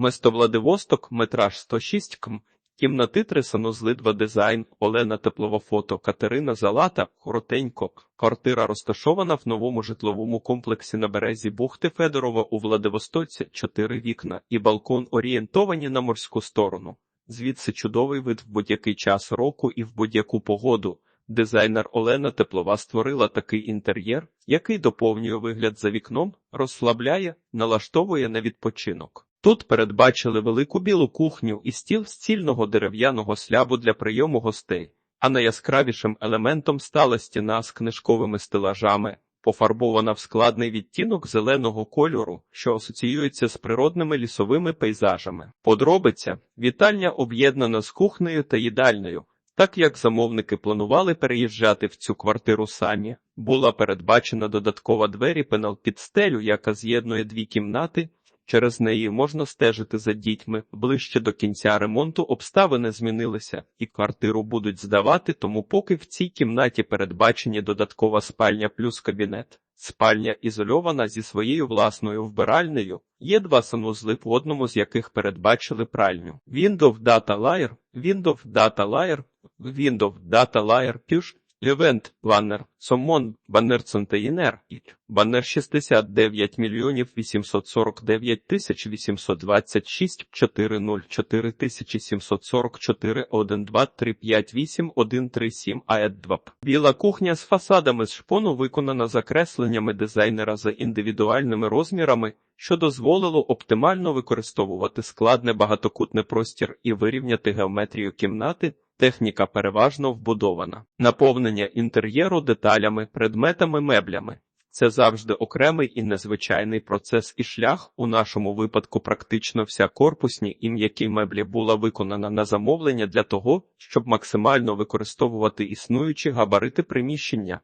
Место Владивосток, метраж 106 км. Кімнати санузли 2 дизайн, Олена Теплова фото, Катерина Залата, коротенько. Квартира розташована в новому житловому комплексі на березі бухти Федорова у Владивостоці, 4 вікна і балкон орієнтовані на морську сторону. Звідси чудовий вид в будь-який час року і в будь-яку погоду. Дизайнер Олена Теплова створила такий інтер'єр, який доповнює вигляд за вікном, розслабляє, налаштовує на відпочинок. Тут передбачили велику білу кухню і стіл з цільного дерев'яного слябу для прийому гостей, а найяскравішим елементом стала стіна з книжковими стелажами, пофарбована в складний відтінок зеленого кольору, що асоціюється з природними лісовими пейзажами. Подробиця вітальня об'єднана з кухнею та їдальнею. Так як замовники планували переїжджати в цю квартиру самі, була передбачена додаткова двері пенал під стелю, яка з'єднує дві кімнати. Через неї можна стежити за дітьми. Ближче до кінця ремонту обставини змінилися, і квартиру будуть здавати, тому поки в цій кімнаті передбачені додаткова спальня плюс кабінет. Спальня ізольована зі своєю власною вбиральнею. Є два санузли, в одному з яких передбачили пральню. Windows Data Layer, Windows Data Layer, Windows Data Layer Push, Event Banner, Somon, Баннер Контейнер, Баннер 69 мільйонів 849 тисяч 826 404 тисячі 744 1 2 3 5 8 1 3 7 АЕД 2 Біла кухня з фасадами з шпону виконана закресленнями дизайнера за індивідуальними розмірами, що дозволило оптимально використовувати складне багатокутний простір і вирівняти геометрію кімнати. Техніка переважно вбудована. Наповнення інтер'єру деталями, предметами, меблями. Це завжди окремий і незвичайний процес і шлях. У нашому випадку практично вся корпусні і м'які меблі була виконана на замовлення для того, щоб максимально використовувати існуючі габарити приміщення.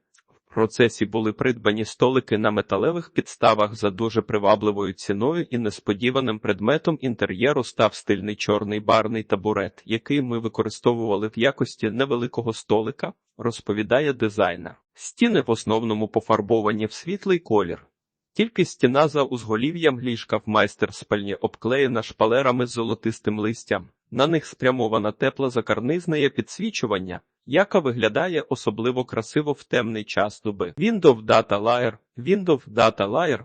Процесі були придбані столики на металевих підставах за дуже привабливою ціною і несподіваним предметом інтер'єру став стильний чорний барний табурет, який ми використовували в якості невеликого столика, розповідає дизайнер. Стіни в основному пофарбовані в світлий колір. Тільки стіна за узголів'ям ліжка в майстер спальні обклеєна шпалерами з золотистим листям. На них спрямована тепла закарнизне підсвічування, яка виглядає особливо красиво в темний час доби. Windows Data Layer, Windows Data Layer,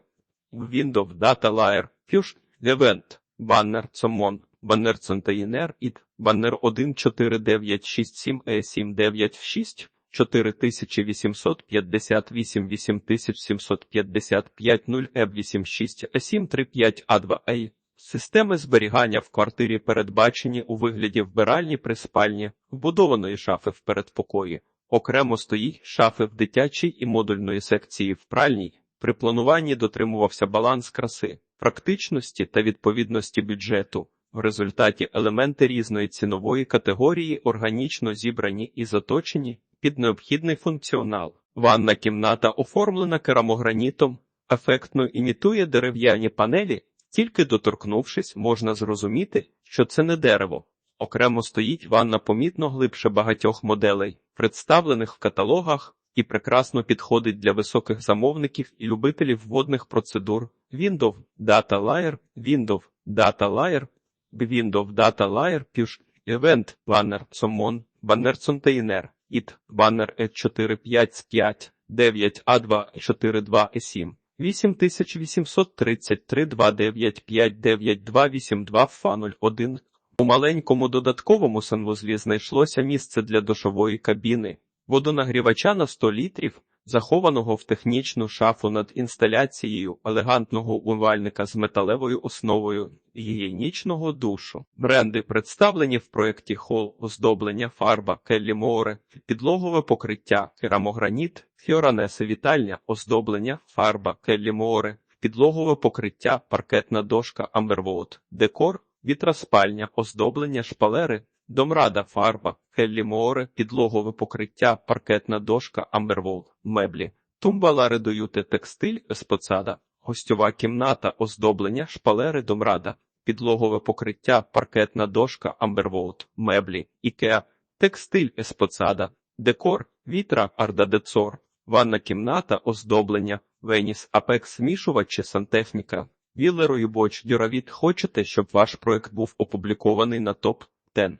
Windows Data Layer, Fusion, Event, Banner, Common, Banner Container, IT, Banner 14967 e 796 4858 8755 0 e 86 e 735 a 2 a Системи зберігання в квартирі передбачені у вигляді вбиральні при спальні, вбудованої шафи в передпокої. Окремо стоїть шафи в дитячій і модульної секції в пральній. При плануванні дотримувався баланс краси, практичності та відповідності бюджету. В результаті елементи різної цінової категорії органічно зібрані і заточені під необхідний функціонал. Ванна кімната оформлена керамогранітом, ефектно імітує дерев'яні панелі. Тільки доторкнувшись, можна зрозуміти, що це не дерево. Окремо стоїть ванна помітно глибше багатьох моделей, представлених в каталогах, і прекрасно підходить для високих замовників і любителів водних процедур. Windows Data Layer, Windows Data Layer, Windows Data Layer, Push, Event, Banner, Summon, Banner Container, IT, Banner E455, 9 A2, 42 E7. 8833 295 9282 фа 01. У маленькому додатковому санвузлі знайшлося місце для душової кабіни, водонагрівача на 100 літрів, захованого в технічну шафу над інсталяцією елегантного умивальника з металевою основою гігієнічного душу. Бренди представлені в проєкті хол, оздоблення, фарба, Келлі Море, підлогове покриття, керамограніт, фіоранеси вітальня, оздоблення, фарба, Келлі Море, підлогове покриття, паркетна дошка, Амбервоут, декор, вітраспальня, оздоблення, шпалери, Домрада фарба, Хеллі Море, підлогове покриття, паркетна дошка, Амбервол, меблі, тумба редуюте текстиль, еспоцада, гостьова кімната, оздоблення, шпалери домрада, підлогове покриття, паркетна дошка, Амберволт, меблі, ікеа, текстиль, еспоцада, декор, вітра, ардадецор, ванна кімната, оздоблення, веніс, апекс, змішувачі, сантехніка. Віллерою Боч Дюравіт хочете, щоб ваш проект був опублікований на топ 10